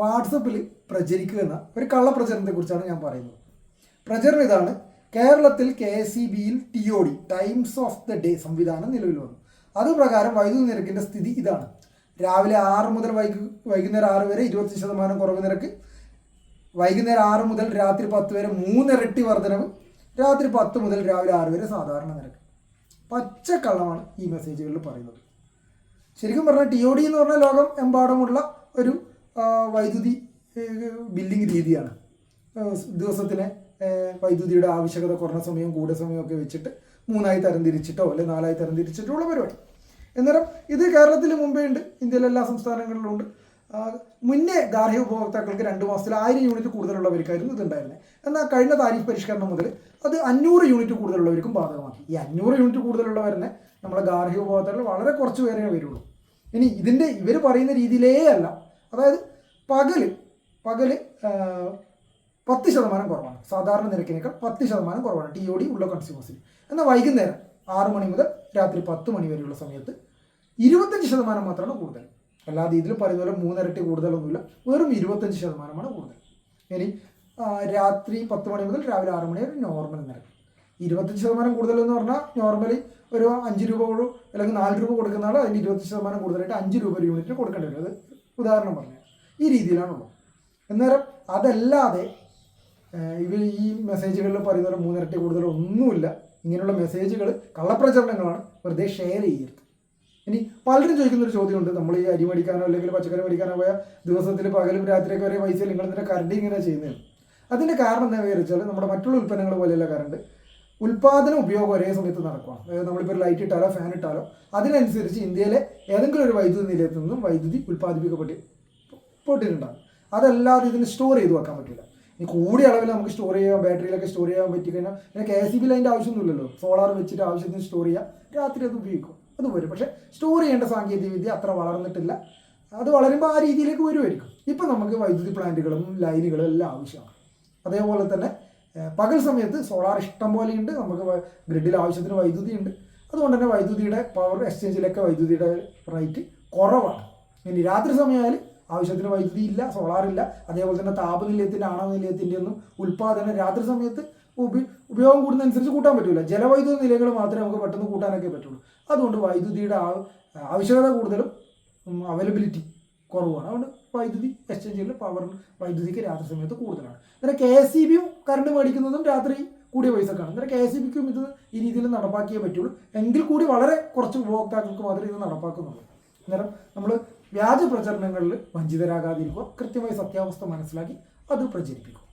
വാട്സപ്പിൽ പ്രചരിക്കുന്ന ഒരു കള്ളപ്രചരണത്തെക്കുറിച്ചാണ് ഞാൻ പറയുന്നത്. പ്രചരണം ഇതാണ്. കേരളത്തിൽ കെ എസ് സി ബിയിൽ T O D times of the day സംവിധാനം നിലവിൽ വന്നു. അതുപ്രകാരം വൈദ്യുതി നിരക്കിന്റെ സ്ഥിതി ഇതാണ്. രാവിലെ ആറ് മുതൽ വൈകു വൈകുന്നേരം ആറ് വരെ ഇരുപത്തി ശതമാനം കുറവ് നിരക്ക്. വൈകുന്നേരം ആറ് മുതൽ രാത്രി പത്ത് വരെ മൂന്നിരട്ടി വർധനവ്. രാത്രി പത്ത് മുതൽ രാവിലെ ആറ് വരെ സാധാരണ നിരക്ക്. പച്ചക്കള്ളമാണ് ഈ മെസ്സേജുകളിൽ പറയുന്നത്. ശരിക്കും പറഞ്ഞാൽ ടി ഒ ഡി എന്ന് പറഞ്ഞാൽ ലോകം എമ്പാടുമുള്ള ഒരു വൈദ്യുതി ബില്ലിംഗ് രീതിയാണ്. ദിവസത്തിലെ വൈദ്യുതിയുടെ ആവശ്യകത കുറഞ്ഞ സമയം കൂടിയ സമയമൊക്കെ വെച്ചിട്ട് മൂന്നായി തരംതിരിച്ചിട്ടോ അല്ലെങ്കിൽ നാലായി തരംതിരിച്ചിട്ടോ ഉള്ള പരിപാടി. അന്നേരം ഇത് കേരളത്തിൽ മുമ്പേ ഉണ്ട് ഇന്ത്യയിലെ എല്ലാ സംസ്ഥാനങ്ങളിലും ഉണ്ട്. മുന്നേ ഗാർഹിക ഉപഭോക്താക്കൾക്ക് രണ്ട് മാസത്തിൽ ആയിരം യൂണിറ്റ് കൂടുതലുള്ളവർക്കായിരുന്നു ഇതുണ്ടായിരുന്നത് എന്നാൽ കഴിഞ്ഞ താരിഫ് പരിഷ്കരണം മുതൽ അത് അഞ്ഞൂറ് യൂണിറ്റ് കൂടുതലുള്ളവർക്കും ബാധകമാക്കി. ഈ അഞ്ഞൂറ് യൂണിറ്റ് കൂടുതലുള്ളവരെ നമ്മളെ ഗാർഹിക ഉപഭോക്താക്കൾ വളരെ കുറച്ച് പേരെ വരുള്ളൂ. ഇനി ഇതിന്റെ ഇവർ പറയുന്ന രീതിയിലേ അല്ല. അതായത് പകൽ പകൽ പത്ത് ശതമാനം കുറവാണ്. സാധാരണ നിരക്കിനേക്കാൾ പത്ത് ശതമാനം കുറവാണ് ടി ഒ ഡി ഉള്ള കൺസ്യൂമേഴ്സിൽ എന്നാൽ വൈകുന്നേരം ആറ് മണി മുതൽ രാത്രി പത്ത് മണി വരെയുള്ള സമയത്ത് ഇരുപത്തഞ്ച് ശതമാനം മാത്രമാണ് കൂടുതൽ. അല്ലാതെ ഇതിൽ പറയുന്ന പോലെ മൂന്നിരട്ടി കൂടുതലൊന്നുമില്ല. വെറും ഇരുപത്തഞ്ച് ശതമാനമാണ് കൂടുതൽ. ഇനി രാത്രി പത്ത് മണി മുതൽ രാവിലെ ആറ് മണി വരെ നോർമൽ നിരക്ക്. ഇരുപത്തഞ്ച് ശതമാനം കൂടുതൽ എന്ന് പറഞ്ഞാൽ നോർമലി ഒരു അഞ്ച് രൂപ അല്ലെങ്കിൽ നാല് രൂപ കൊടുക്കുന്ന ആൾ അതിന് ഇരുപത്തഞ്ച് ശതമാനം കൂടുതലായിട്ട് അഞ്ച് രൂപ ഒരു യൂണിറ്റിന് കൊടുക്കേണ്ടി വരും. അത് ഉദാഹരണം പറഞ്ഞു ഈ രീതിയിലാണുള്ളത്. അന്നേരം അതല്ലാതെ ഇവർ ഈ മെസ്സേജുകളിൽ പറയുന്ന മൂന്നിരട്ടി കൂടുതൽ ഒന്നുമില്ല. ഇങ്ങനെയുള്ള മെസ്സേജുകൾ കള്ളപ്രചരണങ്ങളാണ് വെറുതെ ഷെയർ ചെയ്യരുത്. ഇനി പലരും ചോദിക്കുന്ന ഒരു ചോദ്യമുണ്ട്. നമ്മൾ ഈ അരി മേടിക്കാനോ അല്ലെങ്കിൽ പച്ചക്കറി മേടിക്കാനോ പോയ ദിവസത്തിൽ പകലും രാത്രിയൊക്കെ വരെ പൈസ നിങ്ങൾ ഇതിന്റെ കറണ്ട് ഇങ്ങനെ ചെയ്യുന്നത് അതിന്റെ കാരണം എന്താ വിചാരിച്ചാൽ നമ്മുടെ മറ്റുള്ള ഉൽപ്പന്നങ്ങൾ പോലെയുള്ള കറണ്ട് ഉൽപാദന ഉപയോഗം ഒരേ സമയത്ത് നടക്കുക അതായത് നമ്മളിപ്പോൾ ഒരു ലൈറ്റ് ഇട്ടാലോ ഫാൻ ഇട്ടാലോ അതിനനുസരിച്ച് ഇന്ത്യയിലെ ഏതെങ്കിലും ഒരു വൈദ്യുതി നിലയത്തിൽ നിന്നും വൈദ്യുതി ഉൽപ്പാദിപ്പിക്കപ്പെട്ട് പോയിട്ടുണ്ടാകും അതല്ലാതെ ഇതിന് സ്റ്റോർ ചെയ്ത് വെക്കാൻ പറ്റില്ല. ഈ കൂടിയ അളവിൽ നമുക്ക് സ്റ്റോർ ചെയ്യാം ബാറ്ററിയിലൊക്കെ സ്റ്റോർ ചെയ്യാൻ പറ്റിക്കഴിഞ്ഞാൽ പിന്നെ കെ എസ് ബിയിൽ അതിന്റെ ആവശ്യമൊന്നുമില്ലല്ലോ. സോളാർ വെച്ചിട്ട് ആവശ്യത്തിന് സ്റ്റോർ ചെയ്യാം. രാത്രി അത് ഉപയോഗിക്കും. അത് വരും. പക്ഷേ സ്റ്റോർ ചെയ്യേണ്ട സാങ്കേതികവിദ്യ അത്ര വളർന്നിട്ടില്ല. അത് വളരുമ്പോൾ ആ രീതിയിലേക്ക് വരുമായിരിക്കും ഇപ്പം നമുക്ക് വൈദ്യുതി പ്ലാന്റുകളും ലൈനുകളും എല്ലാം ആവശ്യമാണ്. അതേപോലെ തന്നെ പകൽ സമയത്ത് സോളാർ ഇഷ്ടം പോലെയുണ്ട്. നമുക്ക് ഗ്രിഡിൽ ആവശ്യത്തിന് വൈദ്യുതി ഉണ്ട് അതുകൊണ്ട് തന്നെ വൈദ്യുതിയുടെ പവർ എക്സ്ചേഞ്ചിലൊക്കെ വൈദ്യുതിയുടെ റേറ്റ് കുറവാണ്. ഇനി രാത്രി സമയമായാൽ ആവശ്യത്തിന് വൈദ്യുതി ഇല്ല സോളാർ ഇല്ല. അതേപോലെ തന്നെ താപനിലയത്തിന്റെ ആണവ നിലയത്തിന്റെ ഒന്നും ഉൽപ്പാദനം രാത്രി സമയത്ത് ഉപ ഉപയോഗം കൂടുന്നതനുസരിച്ച് കൂട്ടാൻ പറ്റില്ല ജലവൈദ്യുത നിലകൾ മാത്രമേ നമുക്ക് പെട്ടെന്ന് കൂട്ടാനൊക്കെ പറ്റുള്ളൂ. അതുകൊണ്ട് വൈദ്യുതിയുടെ ആവശ്യകത കൂടുതലും അവൈലബിലിറ്റി കുറവാണ്. അതുകൊണ്ട് വൈദ്യുതി എക്സ്ചേഞ്ചുകളിൽ പവർ വൈദ്യുതിക്ക് രാത്രി സമയത്ത് കൂടുതലാണ്. അന്നേരം കെ എസ് സി ബിയും കറണ്ട് മേടിക്കുന്നതും രാത്രി കൂടിയ പൈസക്കാണ്. അന്നേരം കെ എസ് സി ബിക്കും ഇത് ഈ രീതിയിൽ നടപ്പാക്കിയേ പറ്റുള്ളൂ. എങ്കിൽ കൂടി വളരെ കുറച്ച് ഉപഭോക്താക്കൾക്ക് മാത്രമേ ഇത് നടപ്പാക്കുന്നുള്ളൂ. അന്നേരം നമ്മൾ വ്യാജ പ്രചരണങ്ങളിൽ വഞ്ചിതരാകാതിരിക്കുക കൃത്യമായി സത്യാവസ്ഥ മനസ്സിലാക്കി അത് പ്രചരിപ്പിക്കും